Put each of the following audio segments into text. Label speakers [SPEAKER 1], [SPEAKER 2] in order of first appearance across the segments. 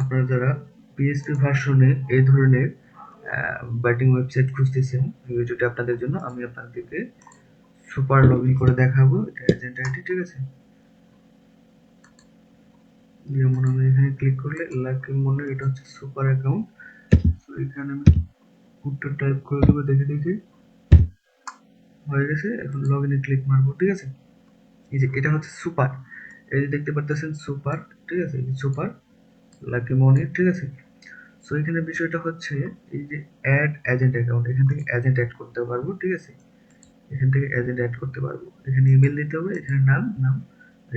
[SPEAKER 1] আপনারা যারা পিএসপি ভার্সনে এই ধরনের ব্যাটিং ওয়েবসাইট খুঁজতেছেন ভিডিওটি আপনাদের জন্য আমি আপনাদেরকে সুপার লগ ইন করে দেখাবো। এটা এজেন্ট আইডি ঠিক আছে? যেমন আমি এখানে ক্লিক করলে লাকি মনে এটা হচ্ছে সুপার অ্যাকাউন্ট তো এখানে আমি কোডটা টাইপ করে দেবো, দেখে দেখে। হয়ে গেছে, এখন লগ ইনে ক্লিক মারবো, ঠিক আছে? এই যে, এটা হচ্ছে সুপার এই যে দেখতে পারতেছেন সুপার ঠিক আছে? সুপার লাকি মনি ঠিক আছে? সো এখানে বিষয়টা হচ্ছে এই যে অ্যাড এজেন্ট অ্যাকাউন্ট এখান থেকে এজেন্ট অ্যাড করতে পারব, ঠিক আছে? এখান থেকে এজেন্ট অ্যাড করতে পারব। এখানে ইমেল দিতে হবে, এখানে নাম নাম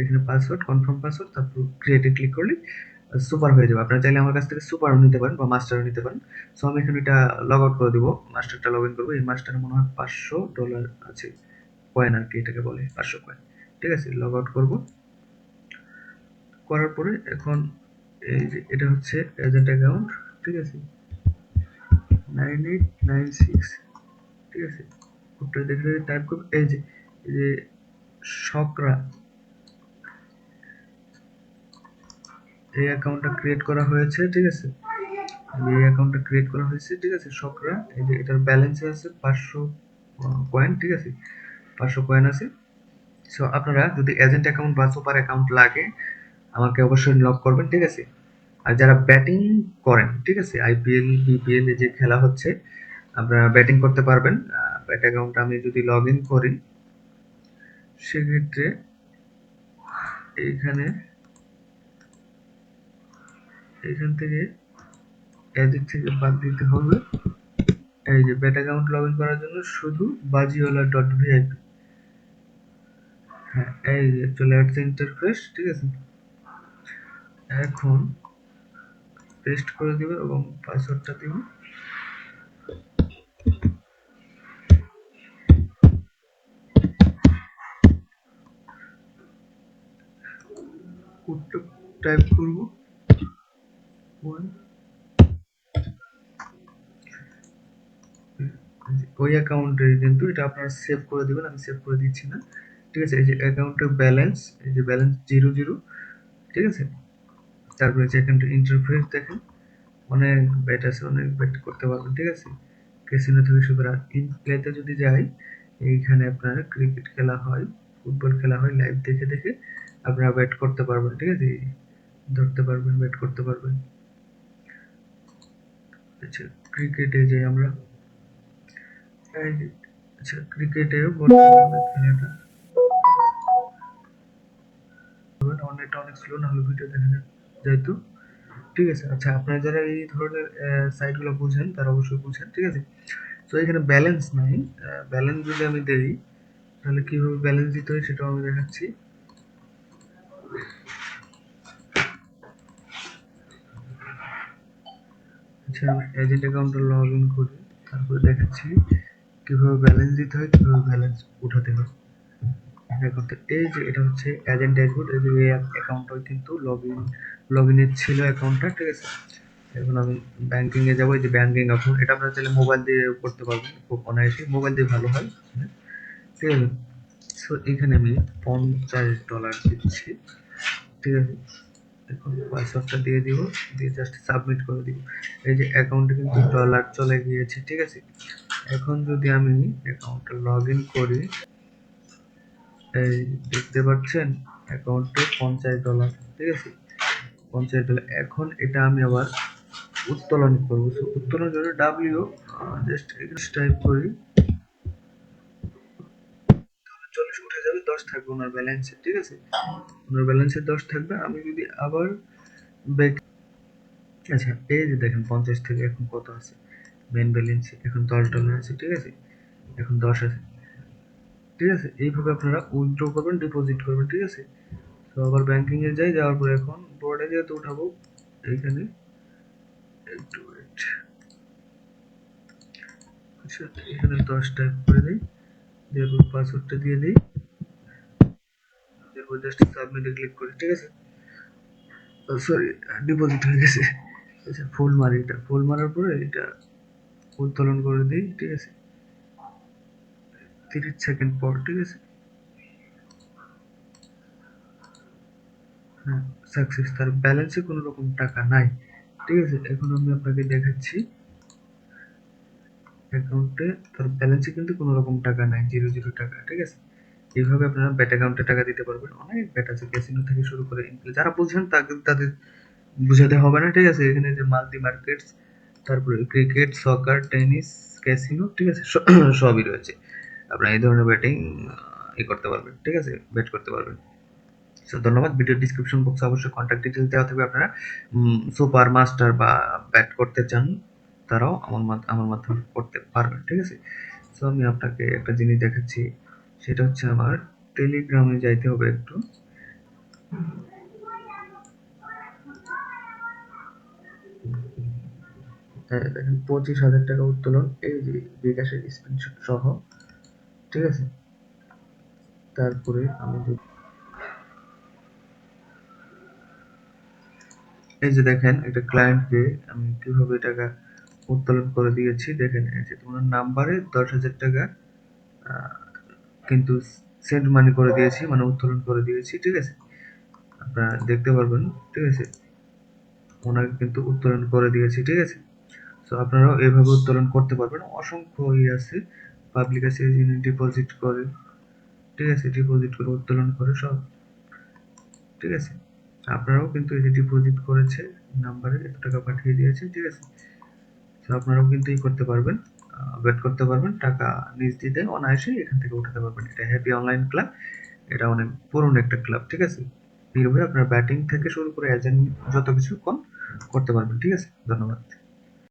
[SPEAKER 1] এখানে পাসওয়ার্ড কনফার্ম পাসওয়ার্ড তারপর ক্রিয়েটে ক্লিক করলে সুপার হয়ে যাবে। আপনারা চাইলে আমার কাছ থেকে সুপারও নিতে পারেন বা মাস্টারও নিতে পারেন। সো আমি এখানে এটা লগ আউট করে দিব মাস্টারটা লগ ইন করব। এই মাস্টারে মনে হয় পাঁচশো ডলার আছে কয়েন আর কি এটাকে বলে, পাঁচশো কয়েন ঠিক আছে লগ আউট করব। করার পরে এখন এই যে, এটা হচ্ছে এজেন্ট অ্যাকাউন্ট ঠিক আছে? নাইন এইট নাইন সিক্স ঠিক আছে? কোডটা দেখে টাইপ করব, এই যে এই যে শকরা, এই অ্যাকাউন্টটা ক্রিয়েট করা হয়েছে, ঠিক আছে? এই অ্যাকাউন্টটা ক্রিয়েট করা হয়েছে, ঠিক আছে? শকরা, এই যে এটার ব্যালেন্স আছে পাঁচশো কয়েন ঠিক আছে? পাঁচশো কয়েন আছে। সো আপনারা যদি এজেন্ট অ্যাকাউন্ট বা সুপার অ্যাকাউন্ট লাগে, আমাকে অবশ্যই লক করবেন, ঠিক আছে? আর যারা ব্যাটিং করেন, ঠিক আছে? আইপিএল বিপিএল যে খেলা হচ্ছে আপনারা ব্যাটিং করতে পারবেন। ব্যাট অ্যাকাউন্ট আমি যদি লগ ইন করি, সেক্ষেত্রে এইখানে এখান থেকে এদিক থেকে বাদ দিতে হবে। এই যে ব্যাট অ্যাকাউন্ট লগ ইন করার জন্য শুধু বাজিওয়ালা ডট ভিআইপি হ্যাঁ এই যে চলে আসছে ইন্টারফেস ঠিক আছে? এখন পেস্ট করে দিবে এবং পাসওয়ার্ডটা দিব। কোডটা টাইপ করব। ওই অ্যাকাউন্টে কিন্তু এটা আপনারা সেভ করে দিবেন, আমি সেভ করে দিচ্ছি না। ঠিক আছে, এই যে অ্যাকাউন্টের ব্যালেন্স এই যে ব্যালেন্স জিরো জিরো ঠিক আছে? তারপরে যে এখানটা ইন্টারফেস দেখেন, অনেক ব্যাট আছে, অনেক ব্যাট করতে পারবেন, ঠিক আছে? ক্যাসিনো থেকে শুরু করে ইন প্লেতে যদি যাই, এইখানে আপনার ক্রিকেট খেলা হয় ফুটবল খেলা হয় লাইভ দেখে দেখে আপনারা ব্যাট করতে পারবেন, ঠিক আছে? ধরতে পারবেন ব্যাট করতে পারবেন। আচ্ছা ক্রিকেটে যাই আমরা। আচ্ছা বর্তমানে খেলাটা নেটটা অনেক স্লো না হলে ভিডিও দেখা যাইতো ঠিক আছে? আচ্ছা আপনারা যারা এই ধরনের সাইটগুলো বুঝেন, তারা অবশ্যই বুঝেন, ঠিক আছে? তো এখানে ব্যালেন্স নাই। ব্যালেন্স যদি আমি দেই, তাহলে কীভাবে ব্যালেন্স দিতে হয় সেটাও আমি দেখাচ্ছি। আচ্ছা আমি এজেন্ট অ্যাকাউন্টে লগ ইন করি তারপরে দেখাচ্ছি কীভাবে ব্যালেন্স দিতে হয়, কীভাবে ব্যালেন্স উঠাতে হয়। করতে। এই যে এটা হচ্ছে এজেন্ট ড্যাশবোর্ড এই যে এই অ্যাকাউন্টটা কিন্তু লগ ইন লগ ইনের ছিল অ্যাকাউন্টটা ঠিক আছে? এখন আমি ব্যাংকিং এ যাব, এই যে ব্যাংকিং অ্যাকাউন্ট এটা আপনারা চাইলে মোবাইল দিয়ে করতে পারবেন, খুব অনায়াসে। মোবাইল দিয়ে ভালো হয় ঠিক আছে? সো এখানে আমি পঞ্চাশ ডলার দিচ্ছি, ঠিক আছে? এখন পাসওয়ার্ডটা দিয়ে দিব, দিয়ে জাস্ট সাবমিট করে দিব। এই যে অ্যাকাউন্টে কিন্তু ডলার চলে গিয়েছে, ঠিক আছে? এখন যদি আমি অ্যাকাউন্টটা লগ ইন করি এই দেখতে পাচ্ছেন অ্যাকাউন্টে পঞ্চাশ ডলার, ঠিক আছে? পঞ্চাশ ডলার। এখন এটা আমি আবার উত্তোলন করব। উত্তোলন জন্য ডাব্লিউ জাস্ট এখানে টাইপ করি। চল্লিশ উঠে যাবে, দশ থাকবে ওনার ব্যালেন্সে ঠিক আছে? ওনার ব্যালেন্সে দশ থাকবে। আমি যদি আবার ব্যাক আচ্ছা এই যে দেখেন পঞ্চাশ থেকে এখন কত আছে? মেন ব্যালেন্সে এখন দশ ডলার আছে, ঠিক আছে? এখন দশ আছে। ঠিক আছে? এইভাবে আপনারা উইথড্র করবেন ডিপোজিট করবেন, ঠিক আছে? তো আবার ব্যাংকিং এ যাই, যাওয়ার পরে এখন বোর্ডে যেহেতু উঠাবো, এইখানে, একটু আচ্ছা এখানে দশ টাইপ করে দিই এরপর পাসওয়ার্ডটা দিয়ে দিই এরপর জাস্ট সাবমিটে ক্লিক করি, ঠিক আছে? সরি ডিপোজিট হয়ে গেছে। আচ্ছা ফুল মারি এটা। ফুল মারার পরে এটা উত্তোলন করে দিই, ঠিক আছে? তিরিশ সেকেন্ড পর, ঠিক আছে? হ্যাঁ সাকসেস তার ব্যালেন্সে কোনো রকম টাকা নাই, ঠিক আছে? এখন আমি আপনাকে দেখাচ্ছি অ্যাকাউন্টে তার ব্যালেন্সে কিন্তু কোনো রকম টাকা নাই জিরো জিরো টাকা, ঠিক আছে? এইভাবে আপনারা ব্যাট অ্যাকাউন্টে টাকা দিতে পারবেন। অনেক ব্যাট আছে ক্যাসিনো থেকে শুরু করে যারা বুঝছেন তাদের তাদের বুঝাতে হবে না, ঠিক আছে? এখানে যে মাল্টি মার্কেটস তারপরে ক্রিকেট সকার টেনিস ক্যাসিনো ঠিক আছে? সবই রয়েছে। আপনারা এই ধরনের ব্যাটিং ই করতে পারবেন ঠিক আছে? ব্যাট করতে পারবেন। সো ধন্যবাদ। ভিডিও ডিসক্রিপশন বক্সে অবশ্যই কন্ট্যাক্ট ডিটেলস দেওয়া থাকবে আপনারা। সুপার মাস্টার বা ব্যাট করতে চান তারাও আমার আমার মাধ্যমে করতে পারবেন ঠিক আছে? সো আমি আপনাকে একটা জিনিস দেখাচ্ছি। সেটা হচ্ছে আমার টেলিগ্রামে যাইতে হবে একটু। হ্যাঁ, দেখেন পঁচিশ হাজার টাকা উত্তোলন এই যে বিকাশের স্ক্রিনশট সহ। ঠিক আছে? তারপরে আমি এই যে দেখেন, একটা ক্লায়েন্টকে আমি কীভাবে টাকা উত্তোলন করে দিয়েছি। দেখেন, এই যে তোমার নাম্বারে দশ হাজার টাকা কিন্তু সেন্ড মানি করে দিয়েছি মানে উত্তোলন করে দিয়েছি, ঠিক আছে? আপনারা দেখতে পারবেন, ঠিক আছে? ওনাকে কিন্তু উত্তোলন করে দিয়েছি, ঠিক আছে? তো আপনারাও এভাবে উত্তোলন করতে পারবেন। অসংখ্য ইয়ে আছে। পাবলিক আছে যিনি ডিপোজিট করে। ঠিক আছে? ডিপোজিট করে উত্তোলন করে সব। ঠিক আছে? আপনারাও কিন্তু এই যে ডিপোজিট করেছে নাম্বারে এত টাকা পাঠিয়ে দিয়েছে, ঠিক আছে? তো আপনারাও কিন্তু ই করতে পারবেন ওয়েট করতে পারবেন, টাকা নিজ দিতে, অনায়াসে এখান থেকে উঠাতে পারবেন। এটা হ্যাপি অনলাইন ক্লাব এটা অনেক পুরনো একটা ক্লাব ঠিক আছে? নির্ভয়ে আপনার ব্যাটিং থেকে শুরু করে এজেন্ট যত কিছু কম করতে পারবেন, ঠিক আছে? ধন্যবাদ।